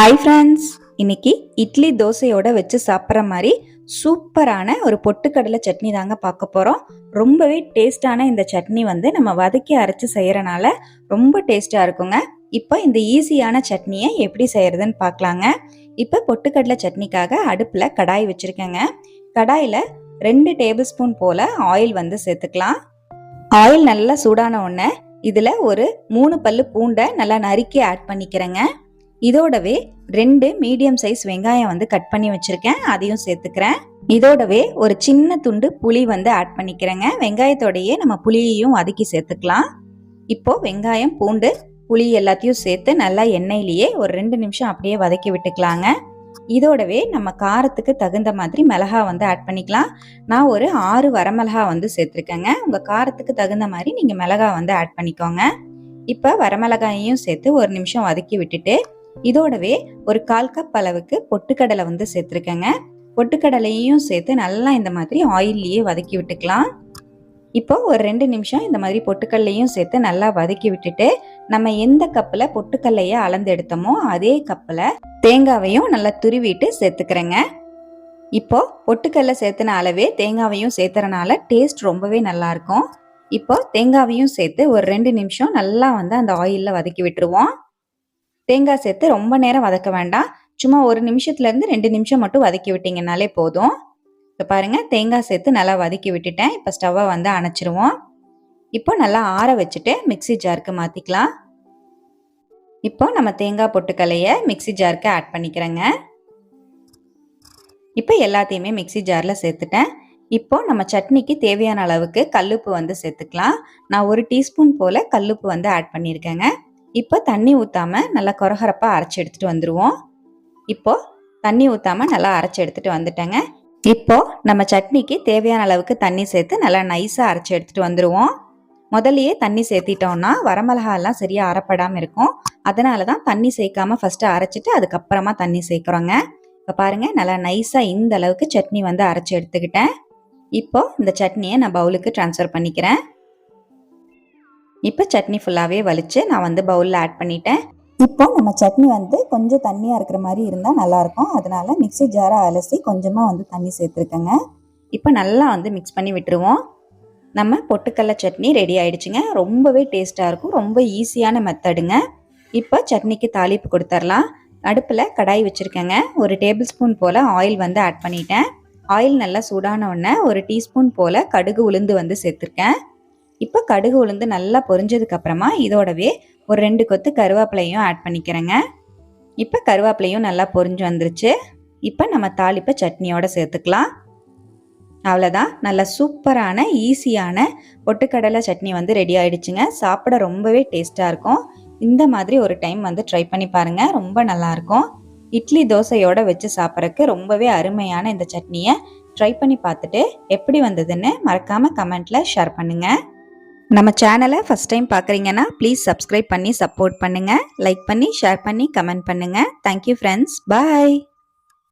Hi friends இன்னைக்கு இட்லி தோசையோட வச்சு சாப்பிட்ற மாதிரி சூப்பரான ஒரு பொட்டுக்கடலை சட்னி தாங்க பார்க்க போகிறோம் ரொம்பவே டேஸ்டான இந்த சட்னி வந்து நம்ம வதக்கி அரைச்சி செய்கிறனால ரொம்ப டேஸ்ட்டாக இருக்குங்க. இப்போ இந்த ஈஸியான சட்னியை எப்படி செய்கிறதுன்னு பார்க்கலாங்க. இப்போ பொட்டுக்கடலை சட்னிக்காக அடுப்பில் கடாய் வச்சுருக்கேங்க. கடாயில் ரெண்டு டேபிள் ஸ்பூன் போல் ஆயில் வந்து சேர்த்துக்கலாம். ஆயில் நல்லா சூடான உடனே இதில் ஒரு மூணு பல்லு பூண்டை நல்லா நறுக்கி ஆட் பண்ணிக்கிறேங்க. இதோடவே ரெண்டு மீடியம் சைஸ் வெங்காயம் வந்து கட் பண்ணி வச்சிருக்கேன். அதையும் சேர்த்துக்கிறேன். இதோடவே ஒரு சின்ன துண்டு புளி வந்து ஆட் பண்ணிக்கிறேங்க. வெங்காயத்தோடையே நம்ம புளியையும் வதக்கி சேர்த்துக்கலாம். இப்போ வெங்காயம் பூண்டு புளி எல்லாத்தையும் சேர்த்து நல்லா எண்ணெயிலேயே ஒரு ரெண்டு நிமிஷம் அப்படியே வதக்கி விட்டுக்கலாங்க. இதோடவே நம்ம காரத்துக்கு தகுந்த மாதிரி மிளகா வந்து ஆட் பண்ணிக்கலாம். நான் ஒரு ஆறு வரமிளகா வந்து சேர்த்துருக்கேங்க. உங்கள் காரத்துக்கு தகுந்த மாதிரி நீங்கள் மிளகா வந்து ஆட் பண்ணிக்கோங்க. இப்போ வரமிளகாயையும் சேர்த்து ஒரு நிமிஷம் வதக்கி விட்டுட்டு இதோடவே ஒரு கால் கப் அளவுக்கு பொட்டுக்கடலை வந்து சேர்த்துருக்கேங்க. பொட்டுக்கடலையும் சேர்த்து நல்லா இந்த மாதிரி ஆயில்லையே வதக்கி விட்டுக்கலாம். இப்போ ஒரு ரெண்டு நிமிஷம் இந்த மாதிரி பொட்டுக்கல்லையும் சேர்த்து நல்லா வதக்கி விட்டுட்டு நம்ம எந்த கப்பில் பொட்டுக்கல்லையை அளந்து எடுத்தோமோ அதே கப்பில் தேங்காவையும் நல்லா துருவிட்டு சேர்த்துக்கிறேங்க. இப்போ பொட்டுக்கல்ல சேர்த்துன அளவே தேங்காவையும் சேர்த்துறனால டேஸ்ட் ரொம்பவே நல்லா இருக்கும். இப்போ தேங்காவையும் சேர்த்து ஒரு ரெண்டு நிமிஷம் நல்லா வந்து அந்த ஆயிலில் வதக்கி விட்டுருவோம். தேங்காய் சேர்த்து ரொம்ப நேரம் வதக்க வேண்டாம். சும்மா ஒரு நிமிஷத்துலேருந்து ரெண்டு நிமிஷம் மட்டும் வதக்கி விட்டிங்கனாலே போதும். இப்போ பாருங்கள் தேங்காய் சேர்த்து நல்லா வதக்கி விட்டுட்டேன். இப்போ ஸ்டவ்வை வந்து அணைச்சிருவோம். இப்போ நல்லா ஆற வச்சுட்டு மிக்சி ஜாருக்கு மாற்றிக்கலாம் இப்போ நம்ம தேங்காய் பொட்டுக்கலையை மிக்சி ஜாருக்கு ஆட் பண்ணிக்கிறேங்க. இப்போ எல்லாத்தையுமே மிக்சி ஜாரில் சேர்த்துட்டேன். இப்போ நம்ம சட்னிக்கு தேவையான அளவுக்கு கல்லுப்பு வந்து சேர்த்துக்கலாம். நான் ஒரு டீஸ்பூன் போல் கல்லுப்பு வந்து ஆட் பண்ணியிருக்கேங்க. இப்போ தண்ணி ஊற்றாம நல்லா கொரகரப்பாக அரைச்சி எடுத்துகிட்டு வந்துடுவோம் இப்போது தண்ணி ஊற்றாம நல்லா அரைச்சி எடுத்துகிட்டு வந்துட்டேங்க. இப்போது நம்ம சட்னிக்கு தேவையான அளவுக்கு தண்ணி சேர்த்து நல்லா நைஸாக அரைச்சி எடுத்துகிட்டு வந்துடுவோம் முதல்லையே தண்ணி சேர்த்திட்டோம்னா வரமிளகாலாம் சரியாக அரைப்படாமல் இருக்கும். அதனால தான் தண்ணி சேர்க்காம ஃபஸ்ட்டு அரைச்சிட்டு அதுக்கப்புறமா தண்ணி சேர்க்குறோங்க. இப்போ பாருங்கள் நல்லா நைஸாக இந்த அளவுக்கு சட்னி வந்து அரைச்சி எடுத்துக்கிட்டேன். இப்போது இந்த சட்னியை நான் பவுலுக்கு ட்ரான்ஸ்ஃபர் பண்ணிக்கிறேன். இப்போ சட்னி ஃபுல்லாகவே வலிச்சு நான் வந்து பவுலில் ஆட் பண்ணிட்டேன். இப்போ நம்ம சட்னி வந்து கொஞ்சம் தண்ணியாக இருக்கிற மாதிரி இருந்தால் நல்லாயிருக்கும். அதனால மிக்சி ஜாரை அலசி கொஞ்சமாக வந்து தண்ணி சேர்த்துருக்கேங்க. இப்போ நல்லா வந்து மிக்ஸ் பண்ணி விட்டுருவோம். நம்ம பொட்டுக்கடல சட்னி ரெடி ஆயிடுச்சுங்க. ரொம்பவே டேஸ்ட்டாக இருக்கும். ரொம்ப ஈஸியான மெத்தடுங்க இப்போ சட்னிக்கு தாளிப்பு கொடுத்துர்லாம். அடுப்பில் கடாய் வச்சுருக்கேங்க. ஒரு டேபிள் ஸ்பூன் போல் ஆயில் வந்து ஆட் பண்ணிட்டேன். ஆயில் நல்லா சூடான உடனே ஒரு டீஸ்பூன் போல் கடுகு உளுந்து வந்து சேர்த்துருக்கேன். இப்போ கடுகு உளுந்து நல்லா பொரிஞ்சதுக்கு அப்புறமா இதோடவே ஒரு ரெண்டு கொத்து கருவேப்பிலையும் ஆட் பண்ணிக்கிறேங்க. இப்போ கருவேப்பிலையும் நல்லா பொரிஞ்சு வந்துருச்சு. இப்போ நம்ம தாளிப்பை சட்னியோட சேர்த்துக்கலாம். அவ்வளோதான். நல்ல சூப்பரான ஈஸியான பொட்டுக்கடலை சட்னி வந்து ரெடி ஆயிடுச்சுங்க. சாப்பிட ரொம்பவே டேஸ்ட்டாக இருக்கும். இந்த மாதிரி ஒரு டைம் வந்து ட்ரை பண்ணி பாருங்கள் ரொம்ப நல்லாயிருக்கும் இட்லி தோசையோட வச்சு சாப்பிட்றதுக்கு ரொம்பவே அருமையான இந்த சட்னியை ட்ரை பண்ணி பார்த்துட்டு எப்படி வந்ததுன்னு மறக்காமல் கமெண்ட்டில் ஷேர் பண்ணுங்கள் நம்ம சேனலை ஃபஸ்ட் டைம் பார்க்குறீங்கன்னா ப்ளீஸ் சப்ஸ்கிரைப் பண்ணி சப்போர்ட் பண்ணுங்கள் லைக் பண்ணி ஷேர் பண்ணி கமெண்ட் பண்ணுங்கள் தேங்க்யூ ஃப்ரெண்ட்ஸ் பாய்